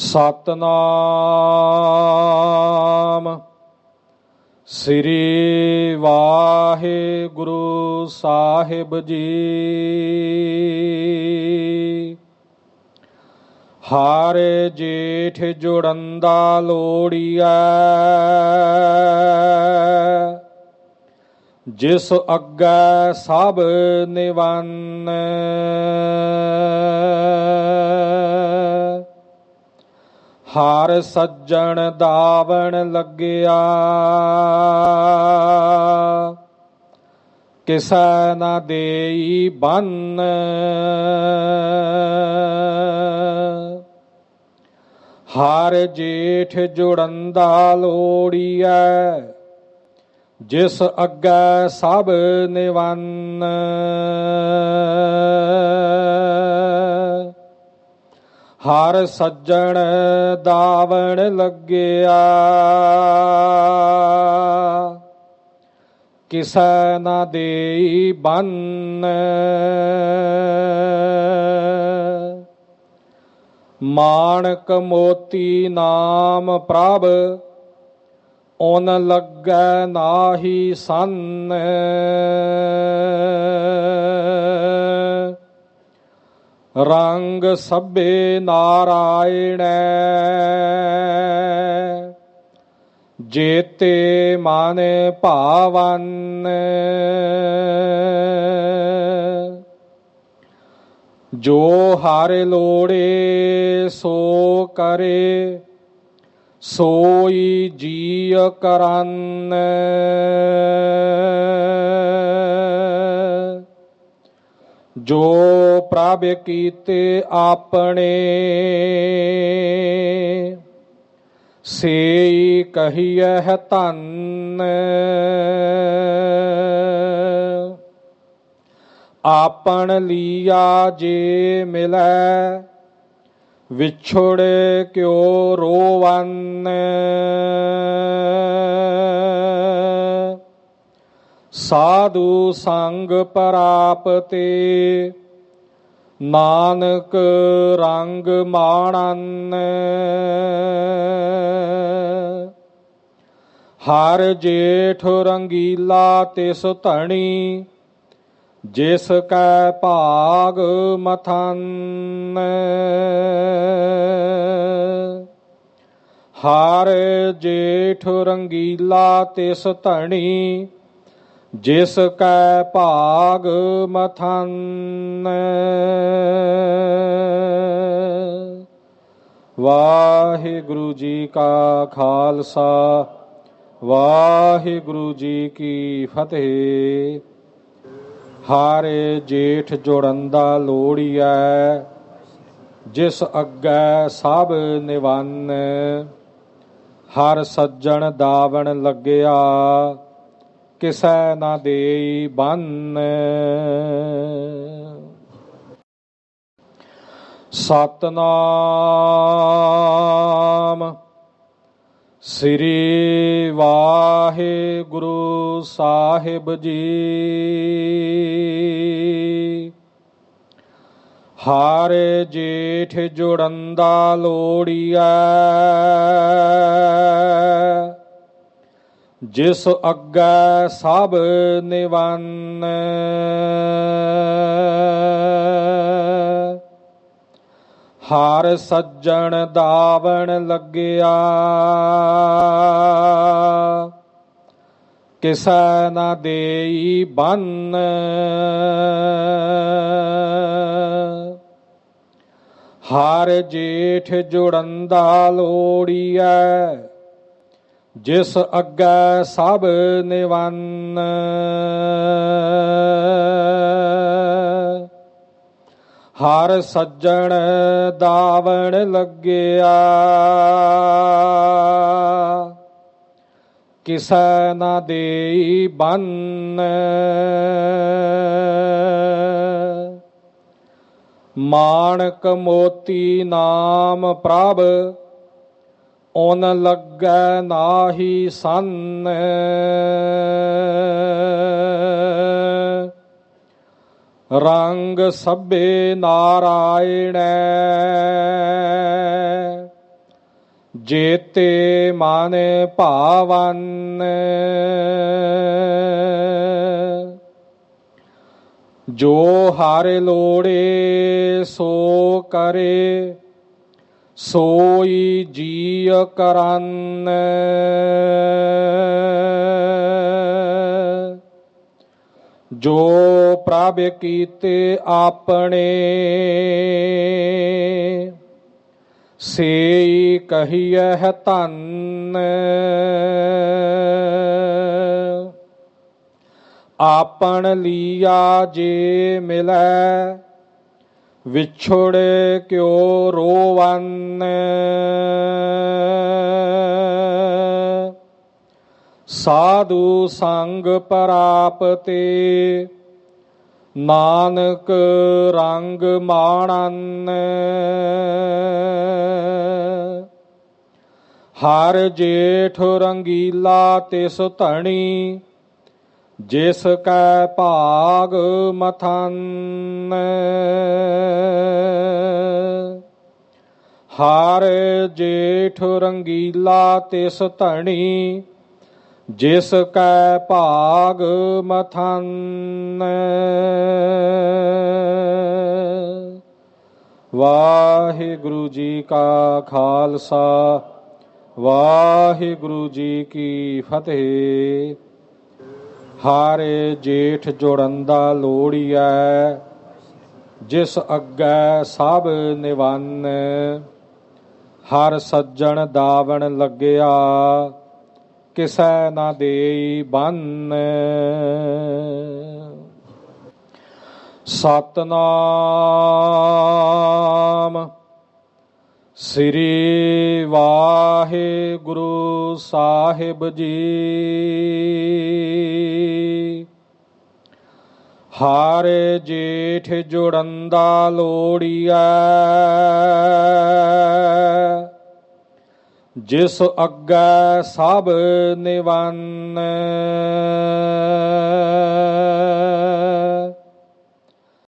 ਸਤਨਾਮ। ਸ੍ਰੀ ਵਾਹਿਗੁਰੂ ਸਾਹਿਬ ਜੀ। ਹਰ ਜੇਠ ਜੁੜੰਦਾ ਲੋੜੀਐ। ਜਿਸ ਅੱਗੇ ਸਭ ਨਿਵੰਨ। ਹਾਰ ਸੱਜਣ ਦਾਵਣ ਲੱਗਿਆ। ਕਿਸੈ ਨਾ ਦੇਈ ਬੰਨ। ਹਾਰ ਜੇਠ ਜੁੜੰਦਾ ਲੋੜੀਐ, ਜਿਸ ਅੱਗੇ ਸਭ ਨਿਵੰਨ। ਹਰ ਸੱਜਣ ਦਾਵਣ ਲੱਗਿਆ। ਕਿਸੈ ਨਾ ਦੇਈ ਬੰਨ। ਮਾਣਕ ਮੋਤੀ ਨਾਮ ਪ੍ਰਭ ਓਨ ਲੱਗੈ ਨਾਹੀ ਸੰਨ। ਰੰਗ ਸਭੇ ਨਾਰਾਇਣ। ਜੇਤੇ ਮਨ ਭਾਵਨ। ਜੋ ਹਰ ਲੋੜੇ ਸੋ ਕਰੇ ਸੋਈ ਜੀ ਕਰਨ। ਜੋ ਪ੍ਰਭ ਕੀਤੇ ਆਪਣੇ ਸੇਈ ਕਹੀਐ ਧੰਨ। ਆਪਣ ਲੀਆ ਜੇ ਮਿਲੈ ਵਿਛੜ ਕਿਉ ਰੋਵਨ। ਸਾਧੂ ਸੰਗ ਪ੍ਰਾਪਤੇ, ਨਾਨਕ ਰੰਗ ਮਾਣਨ। ਹਰ ਜੇਠ ਰੰਗੀਲਾ ਤਿਸ ਧਣੀ, ਜਿਸ ਕੈ ਭਾਗ ਮਥਨ। ਹਰ ਜੇਠ ਰੰਗੀਲਾ ਤਿਸ ਧਣੀ ਜਿਸ ਕੈ ਭਾਗ ਮਥਨ। ਵਾਹਿਗੁਰੂ ਜੀ ਕਾ ਖਾਲਸਾ, ਵਾਹਿਗੁਰੂ ਜੀ ਕੀ ਫਤਿਹ। ਹਾਰੇ ਜੇਠ ਜੋੜੰਦਾ ਲੋੜੀਐ, ਜਿਸ ਅੱਗੇ ਸਭ ਨਿਵੰਨ। ਹਰ ਸੱਜਣ ਦਾਵਣ ਲੱਗਿਆ ਕਿਸੈ ਨਾ ਦੇਈ ਬੰਨ। ਸਤਨਾਮ ਸ੍ਰੀ ਵਾਹਿਗੁਰੂ ਸਾਹਿਬ ਜੀ। ਹਰ ਜੇਠ ਜੁੜੰਦਾ ਲੋੜੀਐ। ਜਿਸ ਅੱਗੇ ਸਭ ਨਿਵੰਨ। ਹਾਰ ਸੱਜਣ ਦਾਵਣ ਲੱਗਿਆ। ਕਿਸੈ ਨਾ ਦੇਈ ਬੰਨ। ਹਾਰ ਜੇਠ ਜੁੜੰਦਾ ਲੋੜੀਐ। ਜਿਸ ਅੱਗੇ ਸਭ ਨਿਵੰਨ। ਹਰ ਸੱਜਣ ਦਾਵਣ ਲੱਗਿਆ। ਕਿਸੈ ਨਾ ਦੇਈ ਬੰਨ। ਮਾਣਕ ਮੋਤੀ ਨਾਮ ਪ੍ਰਭ ਓਨ ਲੱਗੈ ਨਾਹੀ ਸੰਨ। ਰੰਗ ਸਭੇ ਨਾਰਾਇਣੈ। ਜੇਤੇ ਮਨ ਭਾਵਨ। ਜੋ ਹਰ ਲੋੜੇ ਸੋ ਕਰੇ। ਸੋਈ ਜੀ ਕਰਨ। ਜੋ ਪ੍ਰਭ ਕੀਤੇ ਆਪਣੇ ਸੇਈ ਕਹੀਐ ਧੰਨ। ਆਪਣ ਲੀਆ ਜੇ ਮਿਲੈ ਵਿਛੜ ਕਿਉ ਰੋਵਨ? ਸਾਧੂ ਸੰਗ ਪਰਾਪਤੇ ਨਾਨਕ ਰੰਗ ਮਾਣਨ। ਹਰ ਜੇਠ ਰੰਗੀਲਾ ਤਿਸ ਧਣੀ ਜਿਸ ਕੈ ਭਾਗ ਮਥਨ ਹਾਰ ਜੇਠ ਰੰਗੀਲਾ ਤਿਸ ਧਣੀ, ਜਿਸ ਕੈ ਭਾਗ ਮਥਨ ਵਾਹਿਗੁਰੂ ਜੀ ਕਾ ਖਾਲਸਾ, ਵਾਹਿਗੁਰੂ ਜੀ ਕੀ ਫਤਿਹ। ਹਾਰੇ ਜੇਠ ਜੋੜੰਦਾ ਲੋੜੀਐ ਜਿਸ ਅੱਗੇ ਸਭ ਨਿਵੰਨ। ਹਰ ਸੱਜਣ ਦਾਵਣ ਲੱਗਿਆ, ਕਿਸੈ ਨਾ ਦੇਈ ਬੰਨ। ਸਤਨਾਮ ਸ੍ਰੀ ਵਾਹਿਗੁਰੂ ਸਾਹਿਬ ਜੀ। ਹਰ ਜੇਠ ਜੁੜੰਦਾ ਲੋੜੀਐ। ਜਿਸ ਅੱਗੇ ਸਭ ਨਿਵੰਨ।